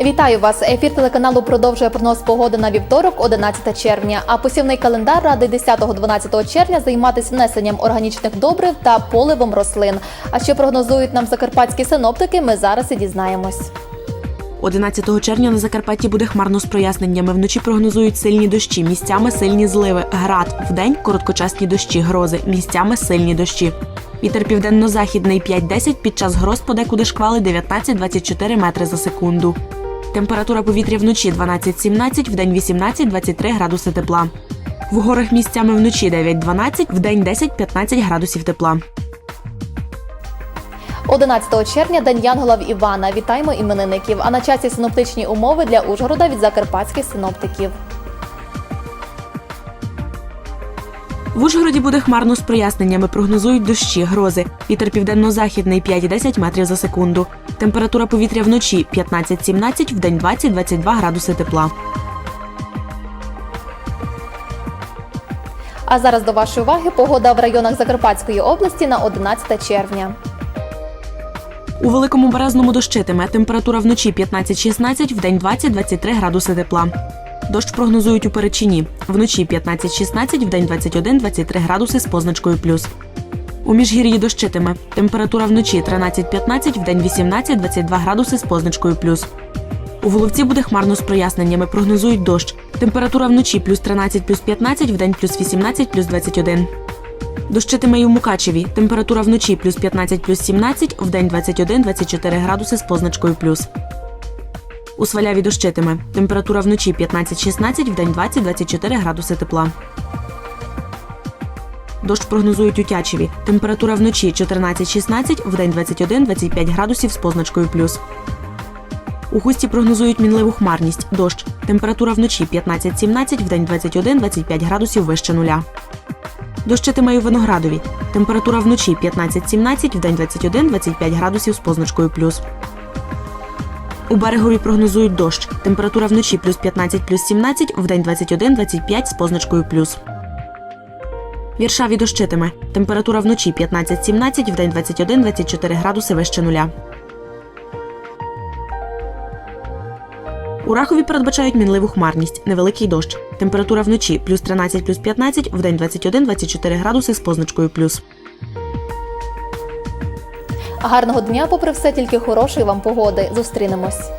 Вітаю вас! Ефір телеканалу продовжує прогноз погоди на вівторок, 11 червня. А посівний календар радий 10-12 червня займатися внесенням органічних добрив та поливом рослин. А що прогнозують нам закарпатські синоптики, ми зараз і дізнаємось. 11 червня на Закарпатті буде хмарно з проясненнями. Вночі прогнозують сильні дощі, місцями сильні зливи, град. Вдень короткочасні дощі, грози, місцями сильні дощі. Вітер південно-західний 5-10, під час гроз подекуди шквали 19-24 метри за секунду. Температура повітря вночі 12-17, вдень 18-23 градуси тепла. В горах місцями вночі 9-12, вдень 10-15 градусів тепла. 11 червня День Янгола в Івана. Вітаємо іменинників. А на часі синоптичні умови для Ужгорода від закарпатських синоптиків. В Ужгороді буде хмарно з проясненнями. Прогнозують дощі, грози. Вітер південно-західний 5-10 метрів за секунду. Температура повітря вночі 15-17, вдень 20-22 градуси тепла. А зараз до вашої уваги погода в районах Закарпатської області на 11 червня. У великому березному дощитиме. Температура вночі 15-16, вдень 20-23 градуси тепла. Дощ прогнозують у Перечині. Вночі 15-16, вдень 21-23 градуси з позначкою плюс. У міжгір'ї дощитиме. Температура вночі 13-15, вдень 18-22 градуси з позначкою плюс. У Воловці буде хмарно з проясненнями. Прогнозують дощ. Температура вночі плюс 13, плюс 15, вдень плюс 18, плюс 21. Дощитиме й у Мукачеві. Температура вночі плюс 15, плюс 17, вдень 21-24 градуси з позначкою плюс. У Сваляві дощитиме. Температура вночі 15-16, вдень 20-24 градуси тепла. Дощ прогнозують у Тячеві. Температура вночі 14-16, вдень 21-25 градусів з позначкою плюс. У Хусті прогнозують мінливу хмарність. Дощ. Температура вночі 15-17, вдень 21-25 градусів вище нуля. Дощитиме у Виноградові. Температура вночі 15-17, вдень 21-25 градусів з позначкою плюс. У берегові прогнозують дощ. Температура вночі плюс 15 плюс 17, вдень 21-25 з позначкою плюс. Віршаві дощитиме. Температура вночі 15-17, вдень 21-24 градуси вище нуля. У Рахові передбачають мінливу хмарність, невеликий дощ. Температура вночі плюс 13 плюс 15, вдень 21-24 градуси з позначкою плюс. Гарного дня, попри все, тільки хорошої вам погоди. Зустрінемось.